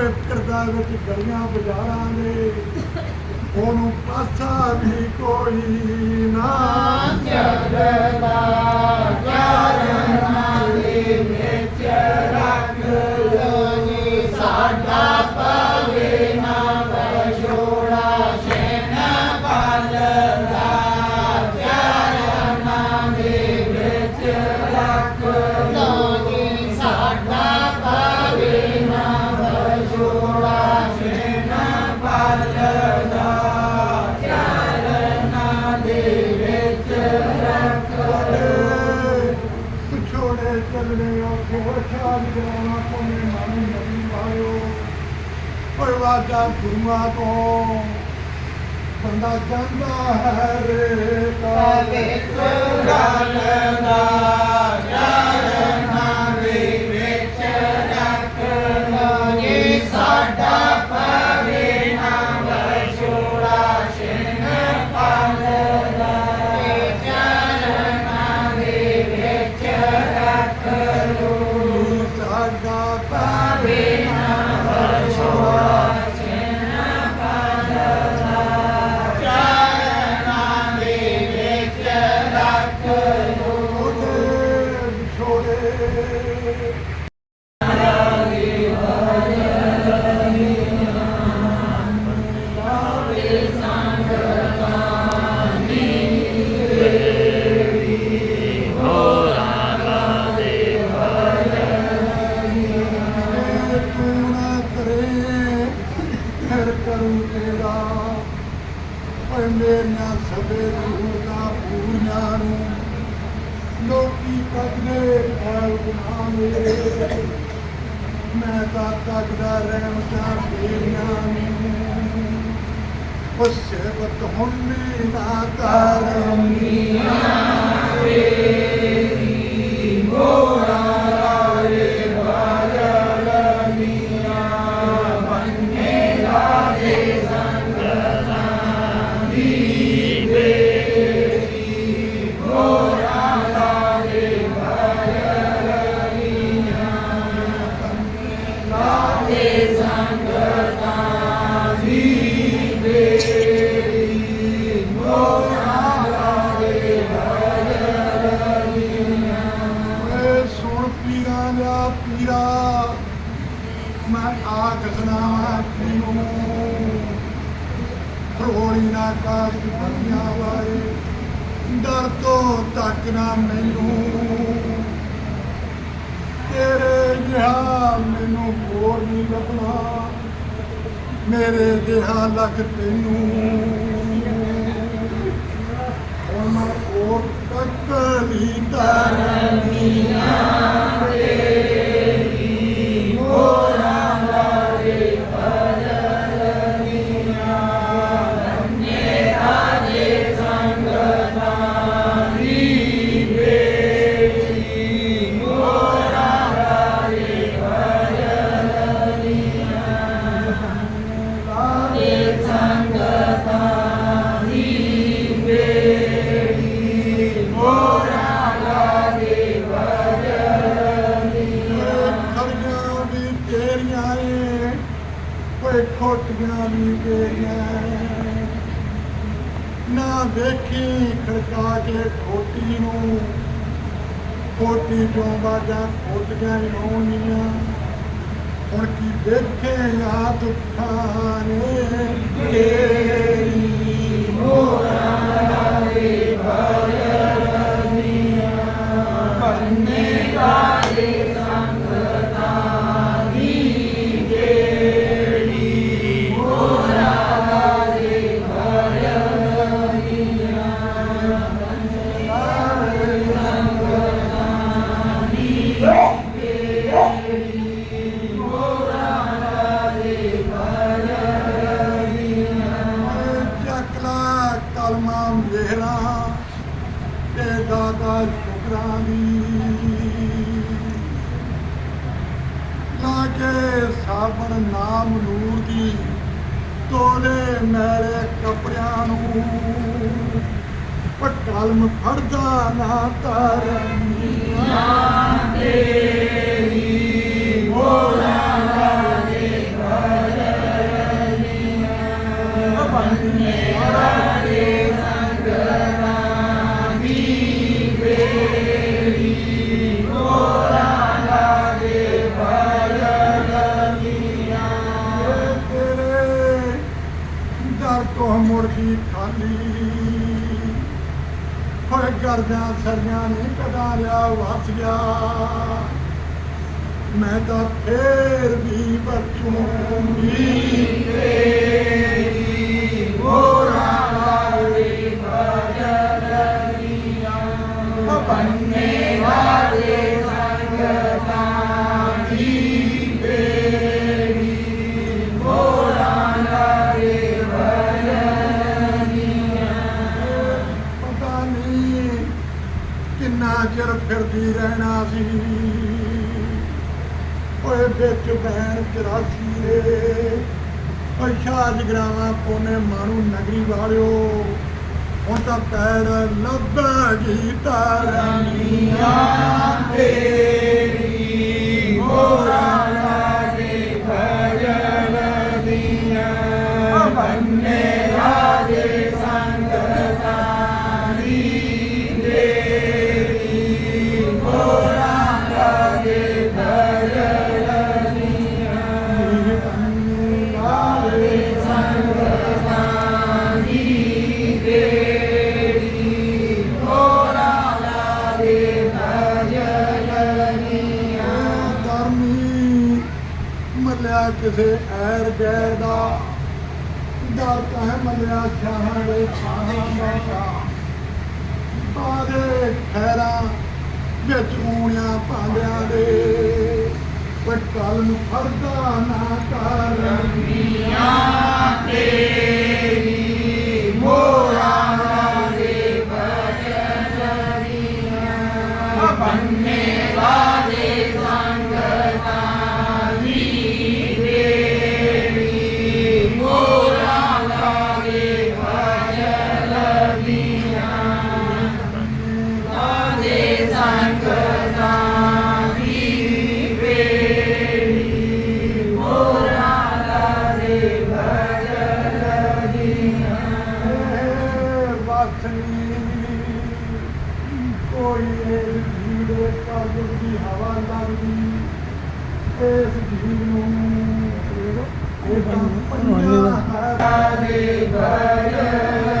ਓਏ ਕਰਦਾ ਵਿੱਚ ਗਲੀਆਂ ਬਾਜ਼ਾਰਾਂ ਦੇ, ਉਹਨੂੰ ਪਾਸਾ ਵੀ ਕੋਈ ਨਾ। ਚੜਦਾ ਚਰਨਾਂ ਦੇ ਵਿੱਚ ਰੱਖ ਲੋ ਜੀ ਸਾਡਾ ਓਏ ਵਾਦਾ ਗੁਰੂਆਂ ਤੋਂ ਬੰਦਾ ਜਾਂਦਾ ਹੈ ਰੇ ਪਵਿੱਤਰ ਗੱਲ ਦਾ ਚਰਨਾਂ ਦੇ ਵਿੱਚ ਰੱਖ ਲੋ ਜੀ ਸਾਡਾ ਓਏ ਮੇਰੀਆਂ ਸਭੇ ਰੂਹ ਦਾ ਪੂਰਨਾ ਨੂੰ ਲੋਕੀ ਕਦਰੇ ਹੈ ਗੁਨਾਹ। ਮੈਂ ਤਾਂ ਤੱਕਦਾ ਰਹਿਮਤਾਂ ਤੇਰੀਆਂ ਨੂੰ। ਉਸ ਸੇਵਕ ਹੁੰਦੀ ਨਾ ਕਰਮੀਆਂ ਮੈਂ ਆਖ ਤੈਨੂੰ ਰੋੜੀ ਨਾ ਕਾਜ ਬੰਨਿਆ ਵਾਏ ਡਰ ਤੋਂ ਤੱਕ ਨਾ ਮੈਨੂੰ ਤੇਰੇ ਜਿਹਾ ਮੈਨੂੰ ਹੋਰ ਨਹੀਂ ਲੱਭਣਾ ਮੇਰੇ ਜਿਹਾ ਲੱਗ ਤੈਨੂੰ। ਹੁਣ ਉਹ ਤੱਕ ਨਹੀਂ ਤਰਨੀਆਂ ਖੋਟੀਆਂ ਵੀ ਤੇਰੀਆਂ। ਨਾ ਦੇਖੀ ਖੜਕਾ ਕੇ ਖੋਟੀ ਨੂੰ। ਖੋਟੀ ਤੋਂ ਬਾਜਾਂ ਖੋਟੀਆਂ ਹੀ ਹੋਣੀਆਂ। ਹੁਣ ਕੀ ਦੇਖੇ ਆ ਦੁੱਖਾਂ ਨੇ ਤੇਰੀ। ਚੱਕਲਾ ਤੇ ਦਾਦਾ ਲਾਗੇ ਸਾਬਣ ਨਾਮ ਨੂਰ ਦੀ, ਤੋਲੇ ਮੇਰੇ ਕਪੜਿਆਂ ਨੂੰ। ਉਹ ਕਲਮ ਫੜਦਾ ਨਾ ਤਰਨੀਆਂ ਤੇਰੀ ਮੋਲਾ ਤੋਂ ਮੁਰਗੀ ਖਾਲੀ। ਹੋਏ ਗਰਦਾਂ ਸਰੀਆਂ ਨੇ ਕਦਾਰਿਆ ਵਾਸ ਗਿਆ। ਮੈਂ ਤਾਂ ਫੇਰ ਵੀ ਵਰਤੂੰਗੀ ਰਹਿਣਾ ਸੀ। ਓਏ ਵਿੱਚ ਬੈਣ ਚਰਾਸੀ ਰੇ ਓਏ ਸ਼ਾਹ ਜਗਰਾਵਾਂ ਪੋਨੇ ਮਾਰੂ ਨਗਰੀ ਵਾਲਿਓ, ਹੁਣ ਤਾਂ ਪੈਰ ਲੱਭੇਗੀ ਤਾਰਨੀਆਂ ਤੇਰੀ ਮੋਰਾ ਕਿਸੇ ਐਰ ਗੈਰ ਦਾ ਦਰ ਕਹ ਮੱਲਿਆ ਸ਼ਾਹਾਂ ਦੇ ਸ਼ਾਹਾਂ ਦਾ ਬਾਦੇ ਖੈਰਾਂ ਵਿੱਚ ਊਣਿਆ ਭਾਂਡਿਆਂ ਦੇ ਕੋਈ ਕੱਲ ਨੂੰ ਫਰਦਾ ਨਾ ਕਰ। ਦੀਆਂ ਇਹ ਜੀੜੇ ਕਾਬਲ ਦੀ ਹਵਾ ਲੱਗਦੀ। ਇਸ ਜੀਵ ਨੂੰ ਇਹ ਪੰਜਾ ਹੈ ਲਾਗੇ ਭਜਨ